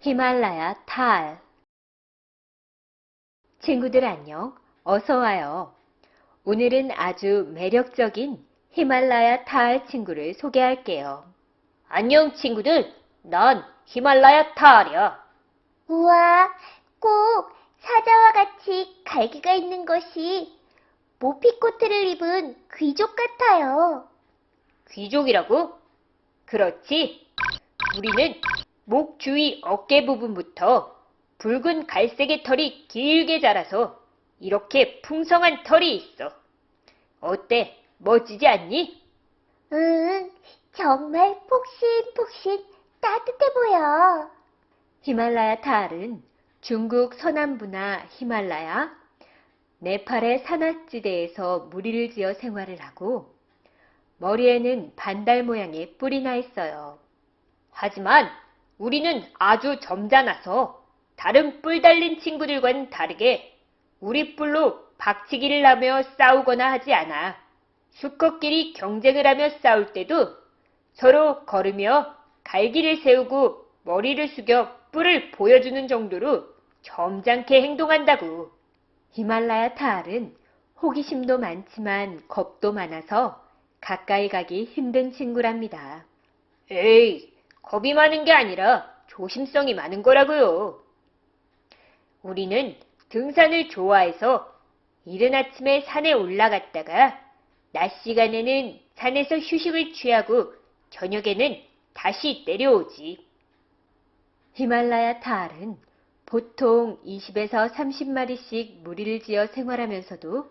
히말라야 탈 친구들 안녕. 어서 와요. 오늘은 아주 매력적인 히말라야 탈 친구를 소개할게요. 안녕 친구들. 난 히말라야 탈이야. 우와, 꼭 사자와 같이 갈기가 있는 것이 모피 코트를 입은 귀족 같아요. 귀족이라고? 그렇지. 우리는 목 주위 어깨 부분부터 붉은 갈색의 털이 길게 자라서 이렇게 풍성한 털이 있어. 어때? 멋지지 않니? 응, 정말 폭신폭신 따뜻해 보여. 히말라야 탈은 중국 서남부나 히말라야, 네팔의 산악지대에서 무리를 지어 생활을 하고 머리에는 반달 모양의 뿔이 나 있어요. 하지만 우리는 아주 점잖아서 다른 뿔 달린 친구들과는 다르게 우리 뿔로 박치기를 하며 싸우거나 하지 않아. 수컷끼리 경쟁을 하며 싸울 때도 서로 걸으며 갈기를 세우고 머리를 숙여 뿔을 보여주는 정도로 점잖게 행동한다고. 히말라야 타알은 호기심도 많지만 겁도 많아서 가까이 가기 힘든 친구랍니다. 에이, 겁이 많은 게 아니라 조심성이 많은 거라고요. 우리는 등산을 좋아해서 이른 아침에 산에 올라갔다가 낮 시간에는 산에서 휴식을 취하고 저녁에는 다시 내려오지. 히말라야 타알은 보통 20에서 30마리씩 무리를 지어 생활하면서도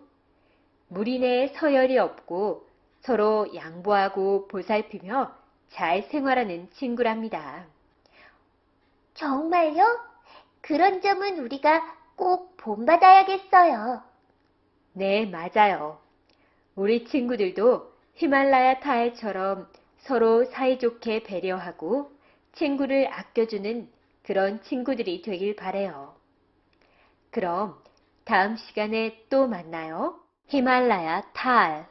무리 내에 서열이 없고 서로 양보하고 보살피며 잘 생활하는 친구랍니다. 정말요? 그런 점은 우리가 꼭 본받아야겠어요. 네, 맞아요. 우리 친구들도 히말라야 타알처럼 서로 사이좋게 배려하고 친구를 아껴주는 그런 친구들이 되길 바래요. 그럼 다음 시간에 또 만나요. 히말라야 탈